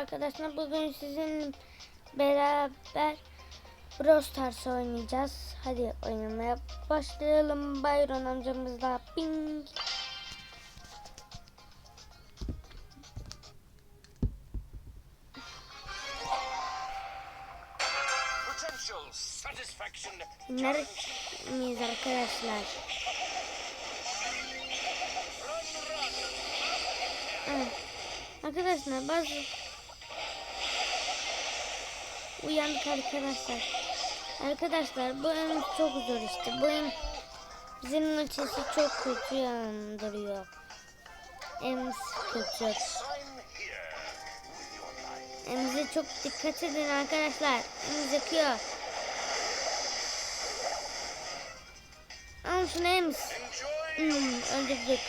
Arkadaşlar bugün sizin beraber Brawl Stars oynayacağız. Hadi oynamaya başlayalım. Bayron amcamızla ping. Miyiz arkadaşlar? Evet. Arkadaşlar bazı uyandık arkadaşlar. Arkadaşlar bu oyun çok zor işte. Bu oyun bizim ötesi çok kötü yandırıyor. En kötü. Emze çok dikkat edin arkadaşlar. Emz yakıyor. Al şunu. Enjoy Hmm, öldürdük.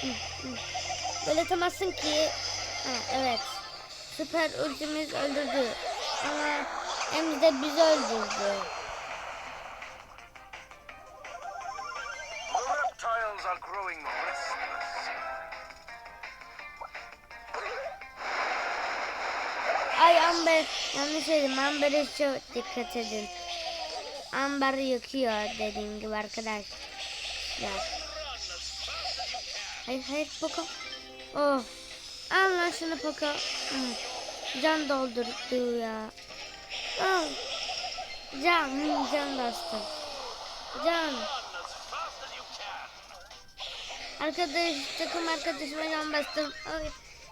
Hmm, hmm. Böyle atamazsın ki. Ha, evet. Süper ultimiz öldürdü. Ama Ems de bizi öldürdü. Ay Amber yanlış dedim. Amber'e çok dikkat edin. Amber yakıyor dediğim gibi arkadaşlar. Hayır hayır Poco. Oh. Al lan şunu Poco. Hmm. Can doldurdu ya. Al. Can. Can bastım. Can. Arkadaş takım arkadaşıma can bastım.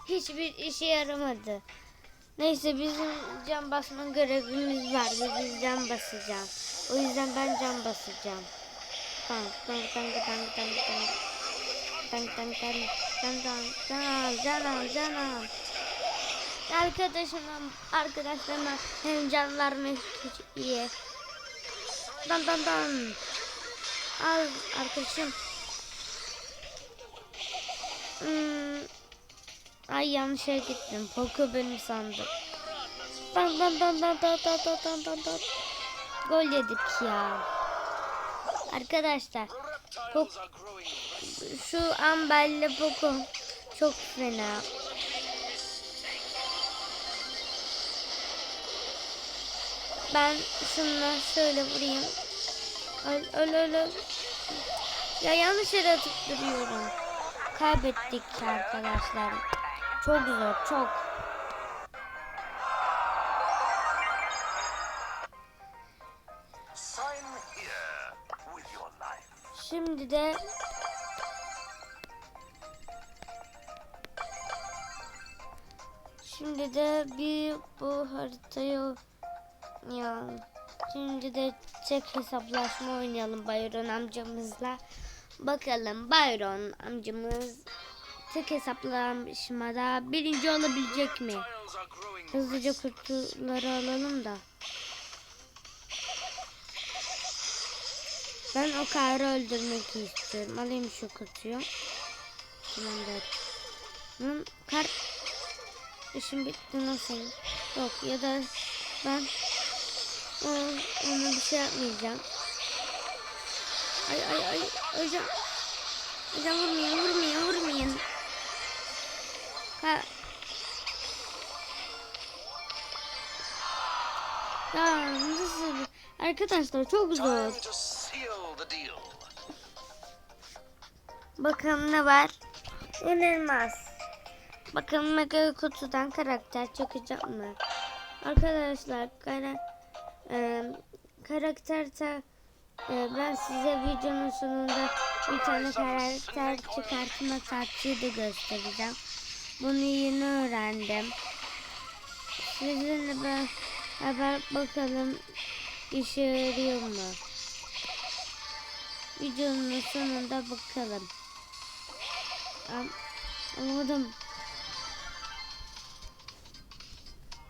Hiçbir işe yaramadı. Neyse bizim can basma görevimiz var ve biz can basacağız. O yüzden ben can basacağım. Tank tank tank tank. Tank tank tank tank tank can al can al can al. Arkadaşıma arkadaşlarıma hem can vermek iyi. Dan dan dan. Al arkadaşım. Hmm. Ay yanlış yere gittim. Poco benim sandım. Dan dan dan dan dan dan dan dan dan dan. Gol yedik ya. Arkadaşlar restless. şu Amber'le Poco çok fena. Ben şunla şöyle vurayım. Öl öl öl öl. Ya yanlış yere atıp duruyorum. Kaybettik arkadaşlar. Çok zor çok. Şimdi de Şimdi de bir bu haritayı ya şimdi de tek hesaplaşma oynayalım Byron amcamızla. Bakalım Byron amcamız tek hesaplaşmada birinci olabilecek mi? Hızlıca kutuları alalım da. Ben o karı öldürmek istiyorum. Alayım şu kutuyu. Tamamdır. Bunun kar işim bitti nasıl? Yok ya da ben o, ona bir şey yapmayacağım. Ay ay ay hocam. Hocam vurmayın vurmayın vurmayın. Ha. Ya nasıl? Arkadaşlar çok zor. Bakalım ne var? İnanılmaz. Bakalım mega kutudan karakter çıkacak mı? Arkadaşlar kara, e, karakter ta, e, ben size videonun sonunda bir tane karakter çıkartma taktiği de göstereceğim. Bunu yeni öğrendim. Sizinle beraber bakalım işe yarıyor mu? Videonun sonunda bakalım. Anladım.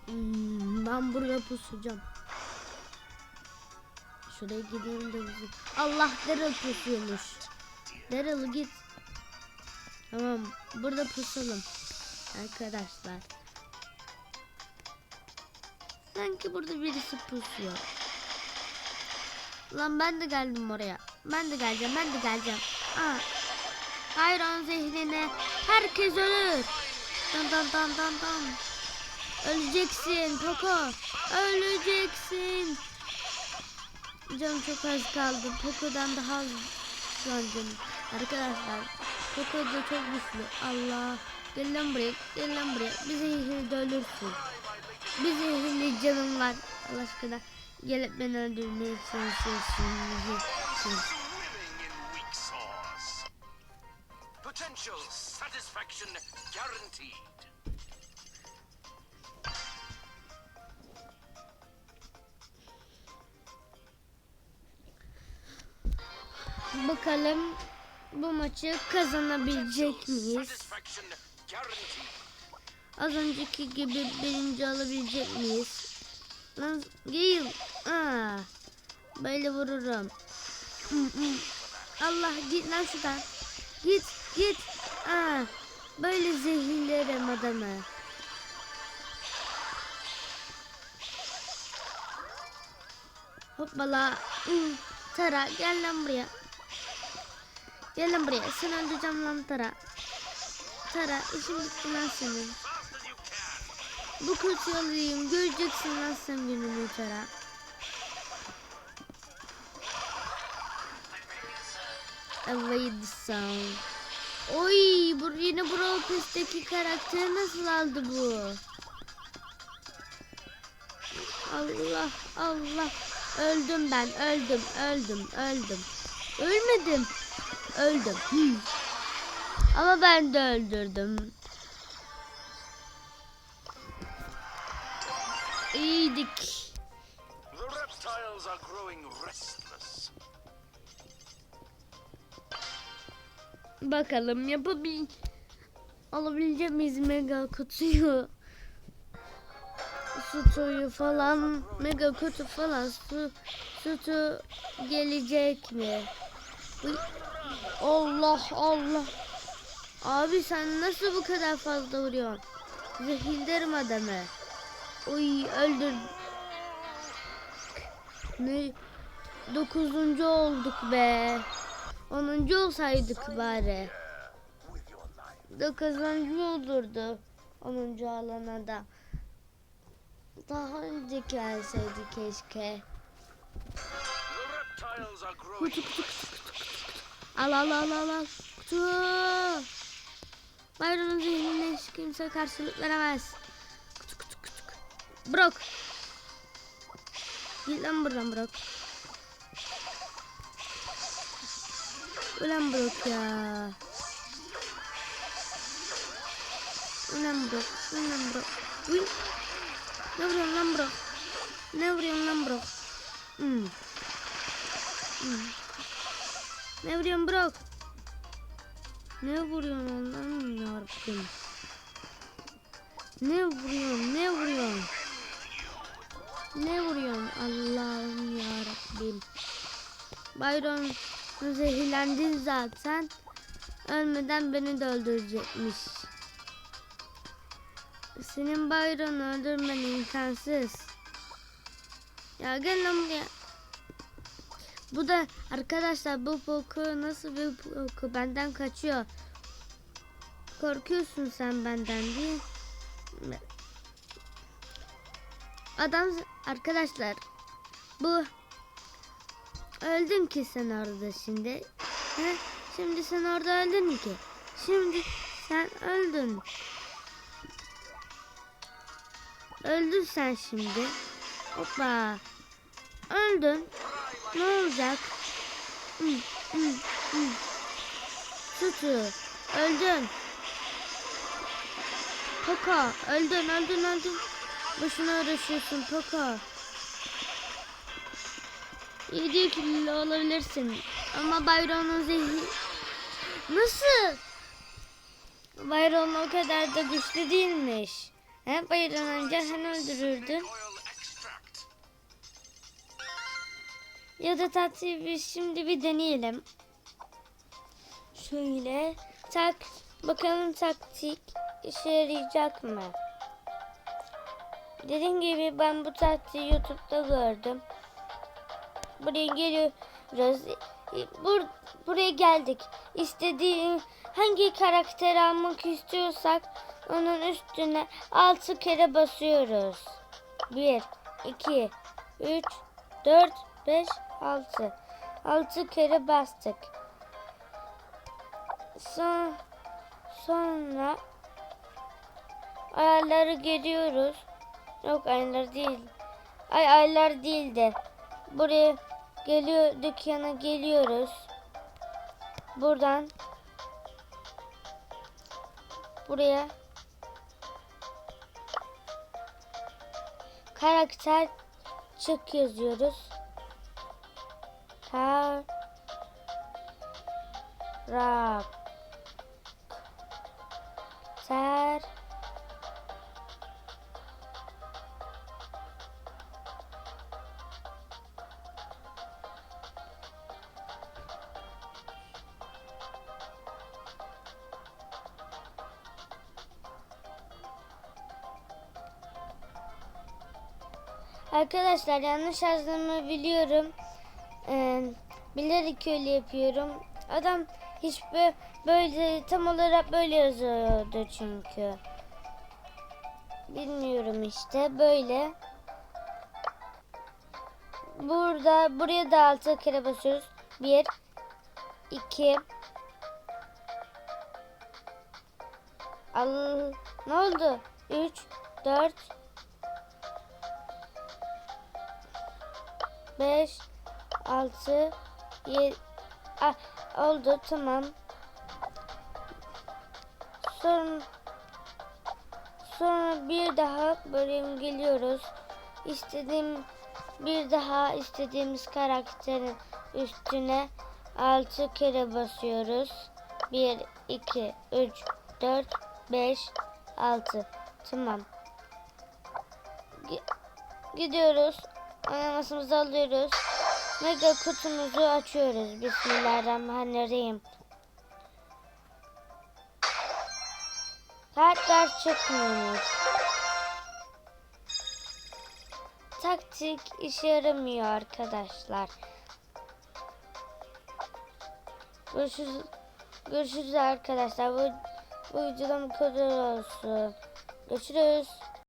Hmm, ben burada pusacağım. Şuraya gideyim de bizim. Allah Daryl pusuyormuş. Daryl git. Tamam burada pusalım. Arkadaşlar. Sanki burada birisi pusuyor. Lan ben de geldim oraya. Ben de geleceğim, ben de geleceğim. Aa. Hayron zehrine herkes ölür. Dan dan dan dan dan. Öleceksin Poco. Öleceksin. Canım çok az kaldı. Poco'dan daha az canım. Arkadaşlar Poco da çok güçlü. Allah. Gel lan buraya. Gel lan buraya. Bir zehirli ölürsün. Bir zehirli canım var. Allah aşkına. Gelip beni öldürmeye çalışıyorsun. Potential satisfaction guaranteed. Bakalım bu maçı kazanabilecek miyiz? Az önceki gibi birinci alabilecek miyiz? Lan Gale. Aa, böyle vururum. Allah git lan şuradan. Git git. Aa, böyle zehirlerim adamı. Hoppala. Tara gel lan buraya. Gel lan buraya. Seni öldüreceğim lan Tara. Tara işin bitti lan senin. Bu kötü alayım. Göreceksin lan sen gününü Tara. The sound. Oy, bu yeni Brawl Pass'teki karakter nasıl aldı bu? Allah Allah. Öldüm ben. Öldüm. Öldüm. Öldüm. Ölmedim. Öldüm. Hmm. Ama ben de öldürdüm. İyiydik. Bakalım yapabil alabilecek miyiz mega kutuyu? Sütüyü falan mega kutu falan su sütü gelecek mi? Allah Allah. Abi sen nasıl bu kadar fazla vuruyorsun? Zehirlerim adamı. Uy öldür. Ne? Dokuzuncu olduk be. Onuncu olsaydık bari. Dokuzuncu olurdu. Onuncu alana da. Daha önce gelseydi keşke. Are growing Al al al al al. Kutu. Bayronun zihnine hiç kimse karşılık veremez. Kutu kutu kutu. Brok. Git lan buradan Brok. Ulan Brok ya. Ulan Brok. Ulan Brok. Uy. Ne vuruyorsun lan Brok? Ne vuruyorsun lan Brok? Hmm. Hmm. Ne vuruyorsun Brok? Ne vuruyorsun Allah'ım yarabbim. Ne vuruyorsun? Ne vuruyorsun? Ne vuruyorsun Allah'ım yarabbim. Byron zehirlendin zaten. Ölmeden beni de öldürecekmiş. Senin Byron'u öldürmen imkansız. Ya gel lan buraya. Bu da arkadaşlar bu Poco nasıl bir Poco benden kaçıyor. Korkuyorsun sen benden mi? Adam arkadaşlar bu öldün ki sen orada şimdi. He? Şimdi sen orada öldün ki. Şimdi sen öldün. Öldün sen şimdi. Hoppa. Öldün. Ne olacak? Tutu. Öldün. Poco. Öldün, öldün, öldün. Boşuna uğraşıyorsun Poco. 7 kilo olabilirsin. Ama Byron'un zehri... Nasıl? Byron o kadar da güçlü değilmiş. He Byron önce sen öldürürdün. Ya da tatlıyı biz şimdi bir deneyelim. Şöyle tak bakalım taktik işe yarayacak mı? Dediğim gibi ben bu taktiği YouTube'da gördüm. Buraya geliyoruz. Bur buraya geldik. İstediğim hangi karakteri almak istiyorsak onun üstüne 6 kere basıyoruz. 1, 2, 3, 4, 5, 6. 6 kere bastık. Son, sonra ayarları geliyoruz. Yok ayarlar değil. Ay ayarlar değil de. Buraya geliyor dükkana geliyoruz. Buradan buraya karakter çık yazıyoruz. Kar rak ter Arkadaşlar yanlış yazdığımı biliyorum. Ee, bilerek öyle yapıyorum. Adam hiç bö- böyle tam olarak böyle yazıyordu çünkü. Bilmiyorum işte böyle. Burada buraya da altı kere basıyoruz. Bir, iki. Al, ne oldu? Üç, dört, 5 6 7 ah, oldu tamam. Sonra sonra bir daha bölüm geliyoruz. İstediğim bir daha istediğimiz karakterin üstüne 6 kere basıyoruz. 1 2 3 4 5 6 tamam. Gi- Gidiyoruz. Anamasımızı alıyoruz. Mega kutumuzu açıyoruz. Bismillahirrahmanirrahim. Kartlar çıkmıyormuş. Taktik işe yaramıyor arkadaşlar. Görüşürüz, görüşürüz arkadaşlar. Bu, bu videodan bu kadar olsun. Görüşürüz.